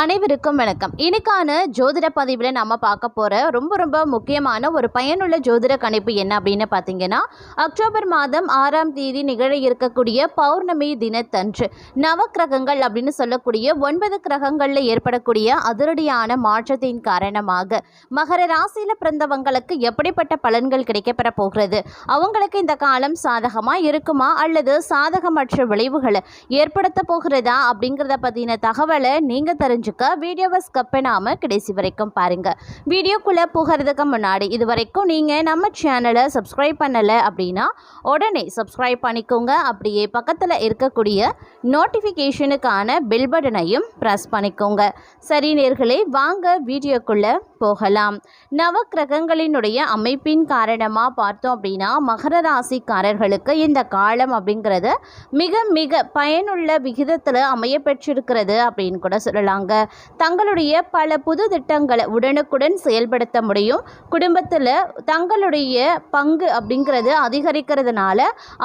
அனைவருக்கும் வணக்கம். இன்னைக்கான ஜோதிட பதிவில் நம்ம பார்க்க போகிற ரொம்ப ரொம்ப முக்கியமான ஒரு பயனுள்ள ஜோதிட கணிப்பு என்ன அப்படின்னு பார்த்தீங்கன்னா அக்டோபர் மாதம் ஆறாம் தேதி நிகழ இருக்கக்கூடிய பௌர்ணமி தினத்தன்று நவக்கிரகங்கள் அப்படின்னு சொல்லக்கூடிய ஒன்பது கிரகங்களில் ஏற்படக்கூடிய அதிரடியான மாற்றத்தின் காரணமாக மகர ராசியில் பிறந்தவங்களுக்கு எப்படிப்பட்ட பலன்கள் கிடைக்கப்பெற போகிறது? அவங்களுக்கு இந்த காலம் சாதகமாக இருக்குமா? அல்லது சாதகமற்ற விளைவுகளை ஏற்படுத்த போகிறதா? அப்படிங்கிறத பற்றின தகவலை நீங்கள் தெரிஞ்சு தெரிஞ்சுக்க வீடியோவை ஸ்கப் பண்ணாமல் கடைசி வரைக்கும் பாருங்கள் வீடியோக்குள்ளே போகிறதுக்கு முன்னாடி இது வரைக்கும் நீங்கள் நம்ம சேனலை சப்ஸ்கிரைப் பண்ணலை அப்படின்னா உடனே சப்ஸ்கிரைப் பண்ணிக்கோங்க. அப்படியே பக்கத்தில் இருக்கக்கூடிய நோட்டிஃபிகேஷனுக்கான பெல் பட்டனையும் ப்ரெஸ் பண்ணிக்கோங்க. சரி நேர்களே வாங்க வீடியோக்குள்ளே போகலாம். நவக்கிரகங்களினுடைய அமைப்பின் காரணமாக பார்த்தோம் அப்படின்னா மகர ராசிக்காரர்களுக்கு இந்த காலம் அப்படிங்கிறது மிக மிக பயனுள்ள விகிதத்தில் அமைய பெற்றிருக்கிறது அப்படின்னு கூட சொல்லலாங்க. தங்களுடைய பல புது திட்டங்களை உடனுக்குடன் செயல்படுத்த முடியும். குடும்பத்தில் தங்களுடைய பங்கு அப்படிங்கிறது அதிகரிக்கிறதுனால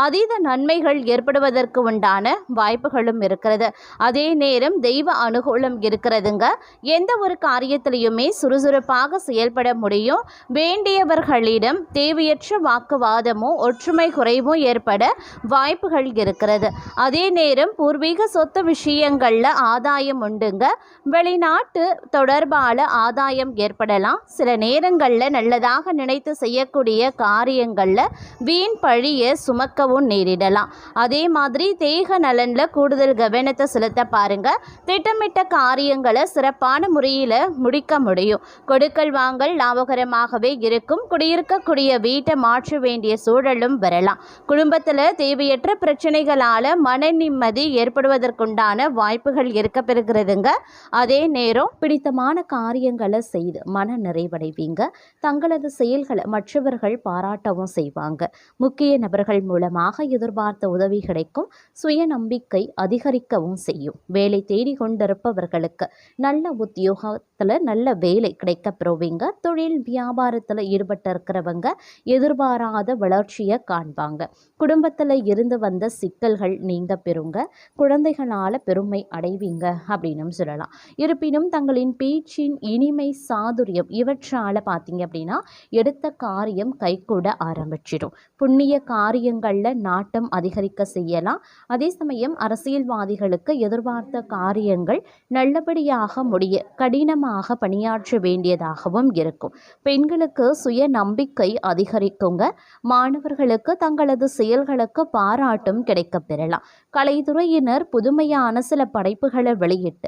அதீத நன்மைகள் ஏற்படுவதற்கு உண்டான வாய்ப்புகளும் இருக்கிறது. அதே நேரம் தெய்வ அனுகூலம் இருக்கிறதுங்க. எந்த ஒரு காரியத்திலையுமே சுறுசுறுப்பாக செயல்பட முடியும். வேண்டியவர்களிடம் தேவையற்ற வாக்குவாதமும் ஒற்றுமை குறைவும் ஏற்பட வாய்ப்புகள் இருக்கிறது. அதே நேரம் பூர்வீக சொத்து விஷயங்களில் ஆதாயம் உண்டுங்க. வெளிநாட்டு தொடர்பால ஆதாயம் ஏற்படலாம். சில நேரங்களில் நல்லதாக நினைத்து செய்யக்கூடிய காரியங்களில் வீண் பழியை சுமக்கவும் நேரிடலாம். அதே மாதிரி தேக நலனில் கூடுதல் கவனத்தை செலுத்த பாருங்க. திட்டமிட்ட காரியங்களை சிறப்பான முறையில் முடிக்க முடியும். கொடுக்கல் வாங்கல் லாபகரமாகவே இருக்கும். குடியிருக்கக்கூடிய வீட்டை மாற்ற வேண்டிய சூழலும் வரலாம். குடும்பத்தில் தேவையற்ற பிரச்சனைகளால் மன நிம்மதி ஏற்படுவதற்குண்டான வாய்ப்புகள் இருக்க பெறுகிறதுங்க அதே நேரம் பிடித்தமான காரியங்களை செய்து மன நிறைவடைவீங்க. தங்களது செயல்களை மற்றவர்கள் பாராட்டவும் செய்வாங்க. முக்கிய நபர்கள் மூலமாக எதிர்பார்த்த உதவி கிடைக்கும். சுய நம்பிக்கை அதிகரிக்கவும் செய்யும். வேலை தேடி கொண்டிருப்பவர்களுக்கு நல்ல உத்தியோகத்தில் நல்ல வேலை கிடைக்க பெறுவீங்க. தொழில் வியாபாரத்தில் ஈடுபட்டு இருக்கிறவங்க எதிர்பாராத வளர்ச்சியை காண்பாங்க. குடும்பத்தில் இருந்து வந்த சிக்கல்கள் நீங்க பெறுங்க. குழந்தைகளால் பெருமை அடைவீங்க அப்படின்னும் சொல்லலாம். இருப்பினும் தங்களின் பேச்சின் இனிமை சாதுரியம் இவற்றால் பார்த்தீங்க அப்படின்னா எடுத்த காரியம் கைகூட ஆரம்பிச்சிடும். புண்ணிய காரியங்களில் நாட்டம் அதிகரிக்க செய்யலாம். அதே சமயம் அரசியல்வாதிகளுக்கு எதிர்பார்த்த காரியங்கள் நல்லபடியாக முடிய கடினமாக பணியாற்ற வேண்டியதாகவும் இருக்கும். பெண்களுக்கு சுய நம்பிக்கை அதிகரிக்குங்க. மாணவர்களுக்கு தங்களது செயல்களுக்கு பாராட்டும் கிடைக்கப் பெறலாம் கலைத்துறையினர் புதுமையான சில படைப்புகளை வெளியிட்டு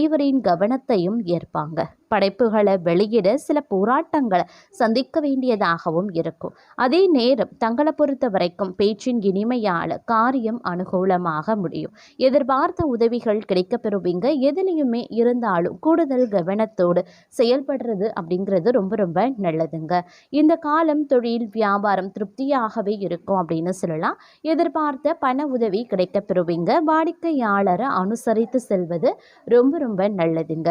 அனைவரின் கவனத்தையும் ஏற்பாங்க. படைப்புகளை வெளியிட சில போராட்டங்களை சந்திக்க வேண்டியதாகவும் இருக்கும். அதே நேரம் தங்களை பொறுத்த வரைக்கும் பேச்சின் இனிமையால் காரியம் அனுகூலமாக முடியும். எதிர்பார்த்த உதவிகள் கிடைக்க பெறுவீங்க எதுலேயுமே இருந்தாலும் கூடுதல் கவனத்தோடு செயல்படுறது அப்படிங்கிறது ரொம்ப ரொம்ப நல்லதுங்க. இந்த காலம் தொழில் வியாபாரம் திருப்தியாகவே இருக்கும் அப்படின்னு சொல்லலாம். எதிர்பார்த்த பண உதவி கிடைக்க பெறுவீங்க வாடிக்கையாளரை அனுசரித்து செல்வது ரொம்ப ரொம்ப நல்லதுங்க.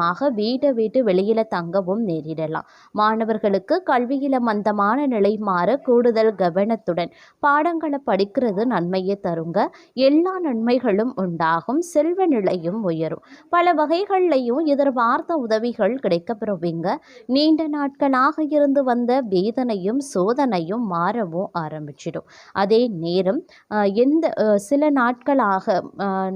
காரணமாக வீட்டை விட்டு வெளியில் தங்கவும் நேரிடலாம். மாணவர்களுக்கு கல்வியில் மந்தமான நிலை மாற கூடுதல் கவனத்துடன் பாடங்களை படிக்கிறது நன்மையை தருங்க. எல்லா நன்மைகளும் உண்டாகும். செல்வ நிலையும் உயரும். பல வகைகள்லையும் எதிர்பார்த்த உதவிகள் கிடைக்கப்பெறுவீங்க. நீண்ட நாட்களாக இருந்து வந்த வேதனையும் சோதனையும் மாறவும் ஆரம்பிச்சிடும். அதே நேரம் எந்த சில நாட்களாக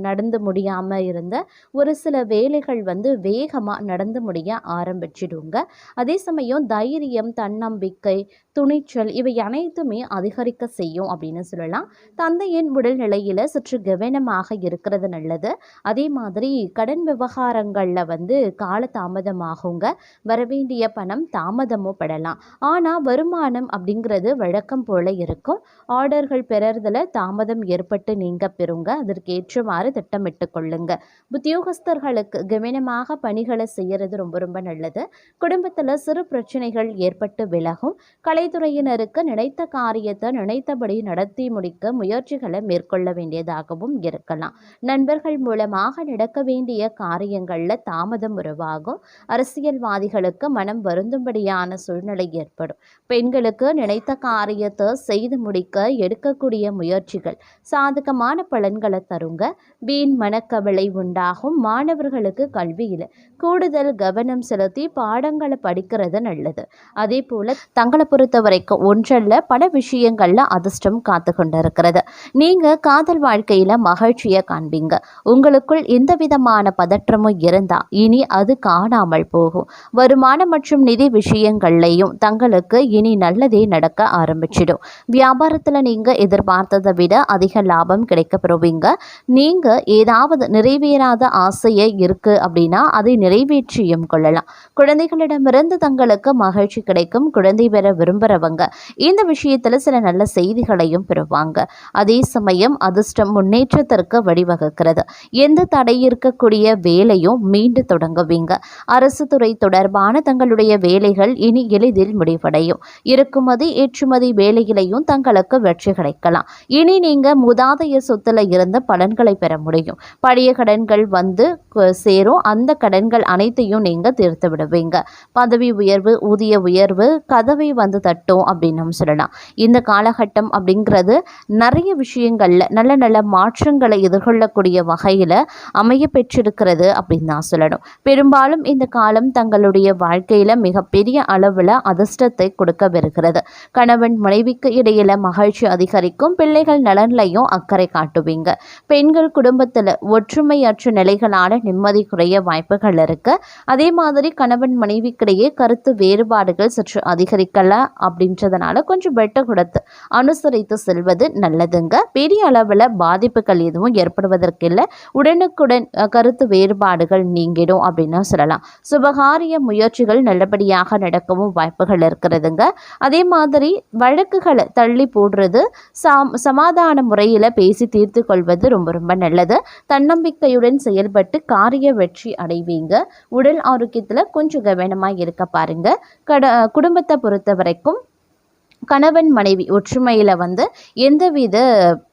நடந்து முடியாமல் இருந்த ஒரு சில வேலைகள் வந்து வேக வேகமாக நடந்து முடிய ஆரம்பிச்சிடுங்க. அதே சமயம் தைரியம் தன்னம்பிக்கை துணிச்சல் இவை அனைத்துமே அதிகரிக்க செய்யும் அப்படின்னு சொல்லலாம். தந்தையின் உடல்நிலையில் சற்று கவனமாக இருக்கிறது நல்லது. அதே மாதிரி கடன் விவகாரங்களில் வந்து கால தாமதமாகுங்க. வரவேண்டிய பணம் தாமதமும் படலாம். ஆனால் வருமானம் அப்படிங்கிறது வழக்கம் போல இருக்கும். ஆர்டர்கள் பெறறதுல தாமதம் ஏற்பட்டு நீங்க பெறுங்க. அதற்கேற்றவாறு திட்டமிட்டு கொள்ளுங்க. உத்தியோகஸ்தர்களுக்கு கவனமாக பணிகளை செய்யறது ரொம்ப ரொம்ப நல்லது. குடும்பத்தில் சிறு பிரச்சனைகள் ஏற்பட்டு விலகும். கலை கலைத்துறையினருக்கு நினைத்த காரியத்தை நினைத்தபடி நடத்தி முடிக்க முயற்சிகளை மேற்கொள்ள வேண்டியதாகவும் இருக்கலாம். நண்பர்கள் மூலமாக நடக்க வேண்டிய காரியங்களில் தாமதம் உருவாகும். அரசியல்வாதிகளுக்கு மனம் வருந்தும்படியான சூழ்நிலை ஏற்படும். பெண்களுக்கு நினைத்த காரியத்தை செய்து முடிக்க எடுக்கக்கூடிய முயற்சிகள் சாதகமான பலன்களை தருங்க. வீண் மனக்கவலை உண்டாகும். மாணவர்களுக்கு கல்வியில் கூடுதல் கவனம் செலுத்தி பாடங்களை படிக்கிறது நல்லது. அதே போல தங்களை பொறுத்த வரைக்கும் ஒன்றல்ல பல விஷயங்களில் அதிர்ஷ்டம் காத்து கொண்டிருக்கிறது இருக்கிறது காதல் வாழ்க்கையில் மகிழ்ச்சியை காண்பீங்க. உங்களுக்குள் எந்த விதமான பதற்றமும் இருந்தால் இனி அது காணாமல் போகும். வருமானம் மற்றும் நிதி விஷயங்கள்லையும் தங்களுக்கு இனி நல்லதே நடக்க ஆரம்பிச்சிடும். வியாபாரத்தில் நீங்கள் எதிர்பார்த்ததை விட அதிக லாபம் கிடைக்க பெறுவீங்க. நீங்கள் ஏதாவது நிறைவேறாத ஆசையை இருக்குது அப்படின்னா அதை நிறைவேற்றியும் கொள்ளலாம். குழந்தைகளிடமிருந்து தங்களுக்கு மகிழ்ச்சி கிடைக்கும். குழந்தை பெற நம்புறவங்க. இந்த விஷயத்தில் சில நல்ல செய்திகளையும் பெறுவாங்க. அதே சமயம் அதிர்ஷ்டம் முன்னேற்றத்திற்கு வழிவகுக்கிறது. எந்த தடை இருக்கக்கூடிய வேலையும் மீண்டு தொடங்குவீங்க. அரசு துறை தொடர்பான தங்களுடைய வேலைகள் இனி எளிதில் முடிவடையும். இறக்குமதி ஏற்றுமதி வேலையிலையும் தங்களுக்கு வெற்றி கிடைக்கலாம். இனி நீங்க முதாதைய சொத்துல இருந்த பலன்களை பெற முடியும். பழைய கடன்கள் வந்து சேரும். அந்த கடன்கள் அனைத்தையும் நீங்க தீர்த்து விடுவீங்க. பதவி உயர்வு ஊதிய உயர்வு கதவை வந்து தட்டும் அப்படின்னு சொல்லலாம். இந்த காலகட்டம் அப்படிங்கிறது நிறைய விஷயங்களில் நல்ல நல்ல மாற்றங்களை எதிர்கொள்ளக்கூடிய வகையில் அமைய பெற்றிருக்கிறது அப்படின்னு தான் சொல்லணும். பெரும்பாலும் இந்த காலம் தங்களுடைய வாழ்க்கையில் மிகப்பெரிய அளவில் அதிர்ஷ்டத்தை கொடுக்கவிருக்கிறது. கணவன் மனைவிக்கு இடையில மகிழ்ச்சி அதிகரிக்கும் பிள்ளைகள் நலன்லையும் அக்கறை காட்டுவீங்க. பெண்கள் குடும்பத்தில் ஒற்றுமையற்ற நிலைகளான நிம்மதி குறைய வாய்ப்புகள் இருக்கு. அதே மாதிரி கணவன் மனைவிக்கிடையே கருத்து வேறுபாடுகள் சற்று அதிகரிக்கலாம் அப்படின்றதுனால கொஞ்சம் வெட்ட கொடுத்து அனுசரித்து செல்வது நல்லதுங்க. பெரிய அளவில் பாதிப்புகள் எதுவும் ஏற்படுவதற்கு இல்லை. உடனுக்குடன் கருத்து வேறுபாடுகள் நீங்கிடும் அப்படின்னு சொல்லலாம். சுபகாரிய முயற்சிகள் நல்லபடியாக நடக்கவும் வாய்ப்புகள் இருக்கிறதுங்க. அதே மாதிரி வழக்குகளை தள்ளி போடுறது சாம் சமாதான முறையில் பேசி தீர்த்து கொள்வது ரொம்ப ரொம்ப நல்லது. தன்னம்பிக்கையுடன் செயல்பட்டு காரிய வெற்றி அடைவீங்க. உடல் ஆரோக்கியத்தில் கொஞ்சம் கவனமாக இருக்க பாருங்க. கட குடும்பத்தை பொறுத்த வரைக்கும் கணவன் மனைவி ஒற்றுமையில் வந்து எந்தவித